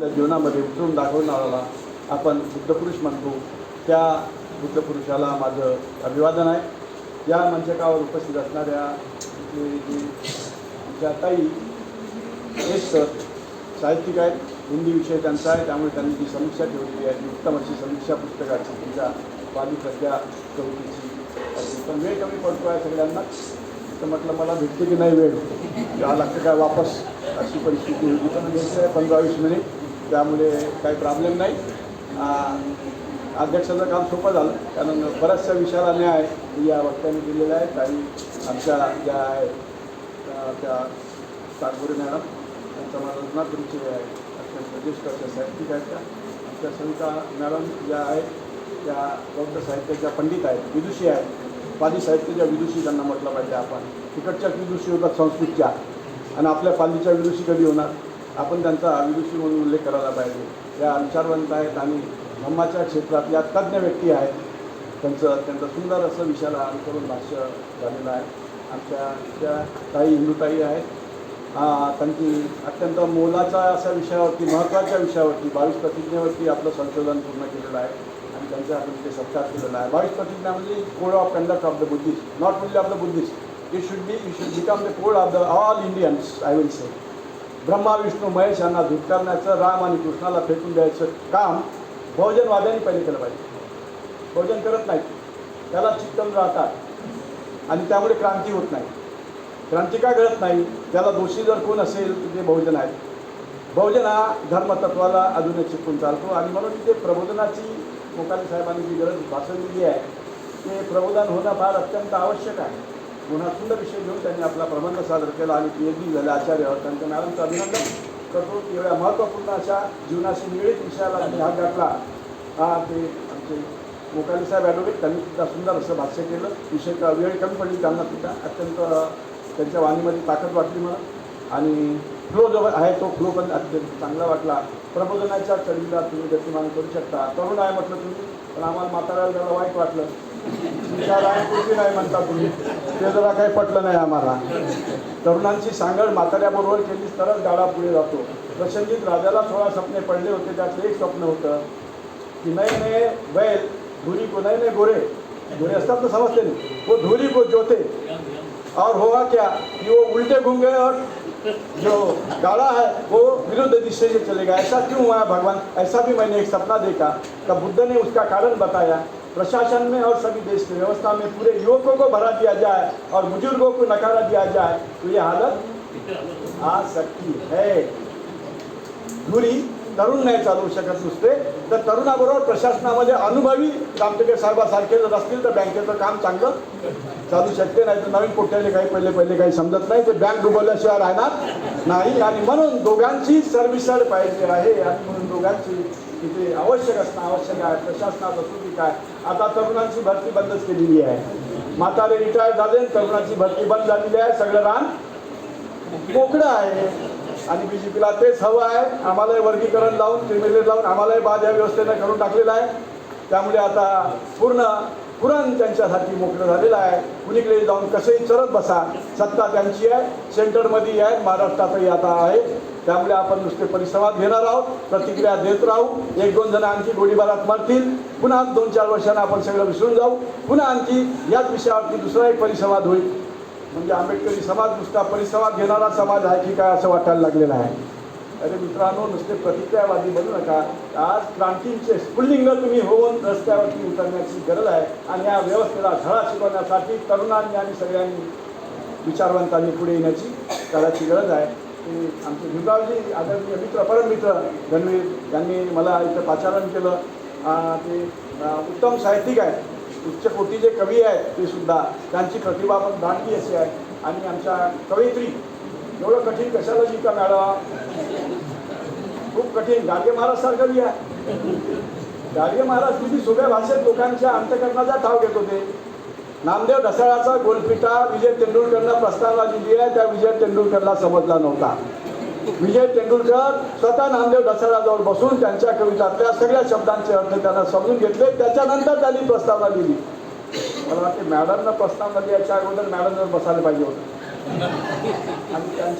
आपल्या जीवनामध्ये उतरून दाखवणारा आपण बुद्धपुरुष म्हणतो. त्या बुद्धपुरुषाला माझं अभिवादन आहे. या मंचकावर उपस्थित असणाऱ्या जे आमच्या ताई हेच सर साहित्यिक आहेत हिंदी विषय त्यांचा आहे. त्यामुळे त्यांनी जी समीक्षा ठेवलेली आहे ती उत्तम अशी समीक्षा पुस्तकाची तुमच्या बाली सध्या कवितेची पण वेळ कमी पडतो आहे सगळ्यांना. तर म्हटलं मला भेटते की नाही वेळ? यावं लागतं काय वापस अशी परिस्थिती होती. पण घ्यायचं आहे पंधरा वीस मिनिट. त्यामुळे काही प्रॉब्लेम नाही. अध्यक्षाचं काम सोपं झालं. कारण बऱ्याचशा विषयाला न्याय या वक्त्याने दिलेला आहे. काही आमच्या ज्या आहेत त्या- त्या मॅडम त्यांचा मला तुमचे आहे अत्यंत ज्येष्ठ अशा साहित्यिक आहेत त्या. आमच्या सविता मॅडम ज्या आहेत त्या बौद्ध साहित्याच्या पंडित आहेत विदुषी आहेत. पाली साहित्याच्या विदुषी त्यांना म्हटलं पाहिजे आपण. तिकडच्या विदुषी होतात संस्कृतच्या. आणि आपल्या पालीच्या विदुषी कधी होणार? आपण त्यांचा विदुषी म्हणून उल्लेख करायला पाहिजे. या विचारवंत आहेत आणि धम्माच्या क्षेत्रातल्या तज्ज्ञ व्यक्ती आहेत. त्यांचं त्यांचं सुंदर असं विषयाला अनुसरून भाष्य झालेलं आहे. आमच्या त्या काही हिंदूताई आहेत. त्यांची अत्यंत मोलाचा अशा विषयावरती महत्त्वाच्या विषयावरती बावीस प्रतिज्ञेवरती आपलं संशोधन पूर्ण केलेलं आहे. आणि त्यांचा आपण ते सत्कार केलेला आहे. बावीस प्रतिज्ञा म्हणजे code of conduct of the Buddhist not only of the Buddhist. It should be it should become the code of the all Indians I will say Brahma Vishnu Mahesh यांना धुतकारण्याचं राम आणि कृष्णाला फेकून द्यायचं काम बहुजनवाद्यांनी पहिले केलं पाहिजे. बहुजन करत नाही त्याला चिकटून राहतात. आणि त्यामुळे क्रांती होत नाही. क्रांती का घडत नाही? त्याला दोषी जर कोण असेल तर ते बहुजन आहेत. बहुजन हा धर्मतत्वाला अजूनही चिकून चालतो. आणि म्हणून तिथे प्रबोधनाची मोकाली साहेबांनी जी गरज भासवलेली आहे ते प्रबोधन होणं फार अत्यंत आवश्यक आहे. पुन्हा सुंदर विषय घेऊन त्यांनी आपला प्रबंध सादर केला आणि पी एच डी झाले आचार्य त्यांच्या मॅडमचं अभिनंदन करतो. की एवढ्या महत्त्वपूर्ण अशा जीवनाशी निगडीत विषयाला त्यांनी हात घातला. हा ते आमचे मोकाली साहेब ॲडव्होकेट त्यांनी सुद्धा सुंदर असं भाष्य केलं. विषय का वेळ कमी पडली त्यांना सुद्धा. अत्यंत त्यांच्या वाणीमध्ये ताकद वाटली मला. आणि फ्लो जो आहे तो फ्लो पण अत्यंत चांगला वाटला. प्रबोधनाच्या चढीला तुम्ही गतिमान करू शकता. तरुण आहे म्हटलं तुम्ही पण आम्हाला म्हाताऱ्याला जरा वाईट वाटलं. विचार नाही म्हणता तुम्ही? ते जरा काही पटलं नाही आम्हाला. तरुणांची सांगड म्हाताऱ्याबरोबर केलीच तरच गाडा पुढे जातो. प्रसंगीत राजाला सोळा स्वप्ने पडले होते त्यातलं एक स्वप्न होतं की नाही नाही बैल धुरी को नाही नाही गोरे. गोरे असतात ना समजते नहीं वो धुरी को जोते. और हुआ क्या कि वो उल्टे घूम गए और जो गाड़ा है वो विरुद्ध दिशा से चलेगा ऐसा क्यों हुआ भगवान? ऐसा भी मैंने एक सपना देखा। तब बुद्ध ने उसका कारण बताया। प्रशासन में और सभी देश की व्यवस्था में पूरे युवकों को भरा दिया जाए और बुज़ुर्गों को नकारा दिया जाए तो ये हालत आ सकती है। धुरी तरुण नाही चालवू शकत नुसते. तर तरुणाबरोबर प्रशासनामध्ये अनुभवी रामटेके साहेबासारखे जर असतील तर बँकेचं काम चांगलं चालू शकते नाही तर नवीन पोट्याले काही पहिले पहिले काही समजत नाही. ते बँक डुबवल्याशिवाय राहणार नाही. आणि म्हणून दोघांची सर्विसड पाहिजे आहे. आणि म्हणून दोघांची तिथे आवश्यक असणं आवश्यक आहे. प्रशासनात असू की काय? आता तरुणांची भरती बंदच केलेली आहे. म्हातारे रिटायर झाले तरुणांची भरती बंद झालेली आहे. सगळं रान मोकळं आहे. आणि बी जे पीला तेच हवं आहे. आम्हालाही वर्गीकरण लावून क्रिमिनल लावून आम्हालाही बाद या व्यवस्थेनं करून टाकलेलं आहे. त्यामुळे आता पूर्ण पुरण त्यांच्यासाठी मोकळं झालेलं आहे. कुणीकडे जाऊन कसेही चरत बसा. सत्ता त्यांची आहे सेंटरमध्ये आहे महाराष्ट्रातही आता आहे. त्यामुळे आपण नुसते परिसंवाद घेणार आहोत प्रतिक्रिया देत राहू. एक दोन जण आणखी गोळीबारात मरतील. पुन्हा दोन चार वर्षांना आपण सगळं विसरून जाऊ. पुन्हा आणखी याच विषयावरती दुसरा एक परिसंवाद होईल. म्हणजे आंबेडकरी समाज नुसता परिसंवाद घेणारा समाज आहे की काय असं वाटायला लागलेलं आहे? अरे मित्रांनो नुसते प्रतिक्रियावादी बनू नका. आज क्रांतींचे स्फुल्लिंग तुम्ही होऊन रस्त्यावरती उतरण्याची गरज आहे आणि या व्यवस्थेला धडा शिकवण्यासाठी तरुणांनी आणि सगळ्यांनी विचारवंतांनी पुढे येण्याची करायची गरज आहे. आमचे भीमरावजी आदरणीय मित्र परममित्र गणवीर यांनी मला इथं पाचारण केलं. ते उत्तम साहित्यिक आहेत. उच्च कोटीचे कवी आहेत ते सुद्धा त्यांची प्रतिभा पण दाटली अशी आहे. आणि आमच्या कवयित्री एवढं कठीण कशाला जिंका मॅडम? खूप कठीण. गाडगे महाराजसारखं लिहा गाडगे महाराज किती सोप्या भाषेत लोकांच्या अंतकरणाचा ठाव घेत होते. नामदेव ढसाळाचा गोलपिटा विजय तेंडुलकरला प्रस्तावना दिली आहे त्या विजय तेंडुलकरला समजला नव्हता. विजय तेंडुलकर स्वतः नामदेव ढसाळाजवळ बसून त्यांच्या कवितातल्या सगळ्या शब्दांचे अर्थ त्यांना समजून घेतले. त्याच्यानंतर त्यांनी प्रस्तावना लिहिली मला वाटते मॅडमनं प्रस्तावना लिहायच्या अगोदर मॅडमवर बसायला पाहिजे होतं. आणि त्यांच्या